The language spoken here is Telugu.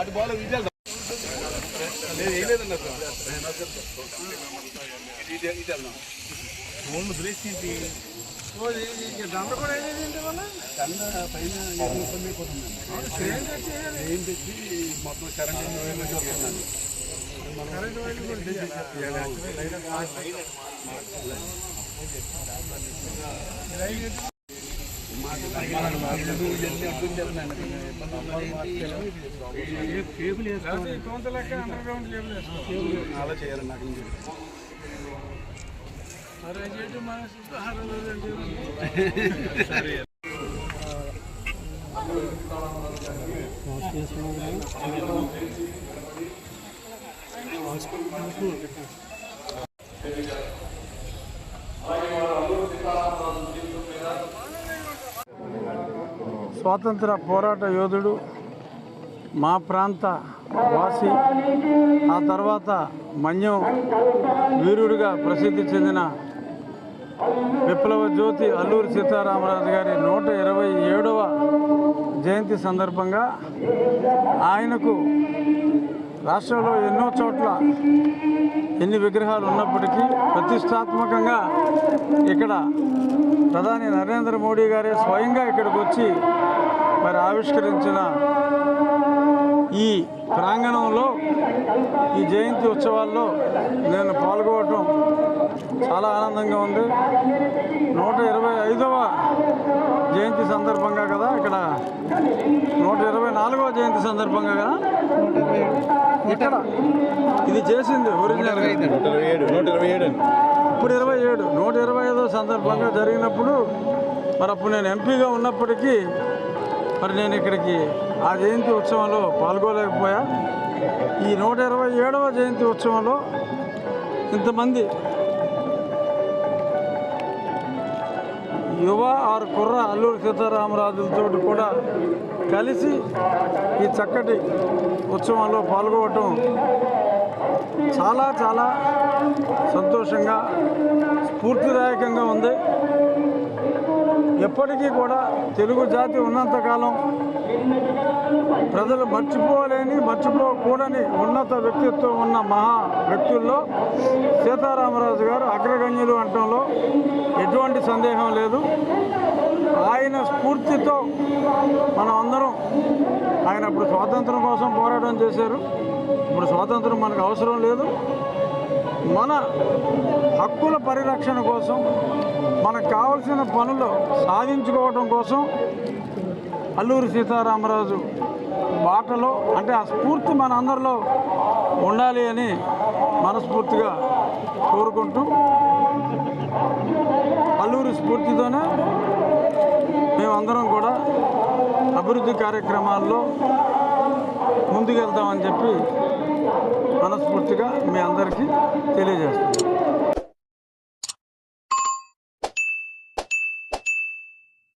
అటు లేదు వేయలేదన్న ఫోన్ సురేష్కి పైన ఏం తెచ్చి? మొత్తం కరెంట్ వైర్లు అలా చేయాలి నాకు స్వాతంత్ర పోరాట యోధుడు మా ప్రాంత వాసి ఆ తర్వాత మన్యం వీరుడిగా ప్రసిద్ధి చెందిన విప్లవ జ్యోతి అల్లూరి సీతారామరాజు గారి నూట ఇరవై ఏడవ జయంతి సందర్భంగా ఆయనకు రాష్ట్రంలో ఎన్నో చోట్ల ఎన్ని విగ్రహాలు ఉన్నప్పటికీ ప్రతిష్టాత్మకంగా ఇక్కడ ప్రధాని నరేంద్ర మోడీ గారే స్వయంగా ఇక్కడికి వచ్చి మరి ఆవిష్కరించిన ఈ ప్రాంగణంలో ఈ జయంతి ఉత్సవాల్లో నేను పాల్గొనడం చాలా ఆనందంగా ఉంది. నూట ఇరవై ఐదవ జయంతి సందర్భంగా కదా ఇక్కడ నూట ఇరవై నాలుగవ జయంతి సందర్భంగా కదా? ఇక్కడ ఇది చేసింది ఒరిజినల్. ఇప్పుడు ఇరవై ఏడు నూట ఇరవై ఐదో సందర్భంగా జరిగినప్పుడు మరి అప్పుడు నేను ఎంపీగా ఉన్నప్పటికీ మరి నేను ఇక్కడికి ఆ జయంతి ఉత్సవంలో పాల్గొలేకపోయా ఈ నూట ఇరవై ఏడవ జయంతి ఉత్సవంలో ఇంతమంది యువ ఆరు కుర్ర అల్లూరి సీతారామరాజులతో కూడా కలిసి ఈ చక్కటి ఉత్సవంలో పాల్గొనటం చాలా చాలా సంతోషంగా స్ఫూర్తిదాయకంగా ఉంది. ఎప్పటికీ కూడా తెలుగు జాతి ఉన్నంతకాలం ప్రజలు మర్చిపోలేని మర్చిపోకూడని ఉన్నత వ్యక్తిత్వం ఉన్న మహా వ్యక్తుల్లో సీతారామరాజు గారు అగ్రగణ్యులు అంటంలో ఎటువంటి సందేహం లేదు. ఆయన స్ఫూర్తితో మనం అందరం ఆయన అప్పుడు స్వాతంత్రం కోసం పోరాటం చేశారు. ఇప్పుడు స్వాతంత్రం మనకు అవసరం లేదు. మన హక్కుల పరిరక్షణ కోసం మనకు కావలసిన పనులు సాధించుకోవడం కోసం అల్లూరి సీతారామరాజు బాటలో అంటే ఆ స్ఫూర్తి మన అందరిలో ఉండాలి అని మనస్ఫూర్తిగా కోరుకుంటూ అల్లూరి స్ఫూర్తితోనే మేమందరం కూడా అభివృద్ధి కార్యక్రమాల్లో ముందుకెళ్తామని చెప్పి మనస్ఫూర్తిగా మీ అందరికీ తెలియజేస్తాం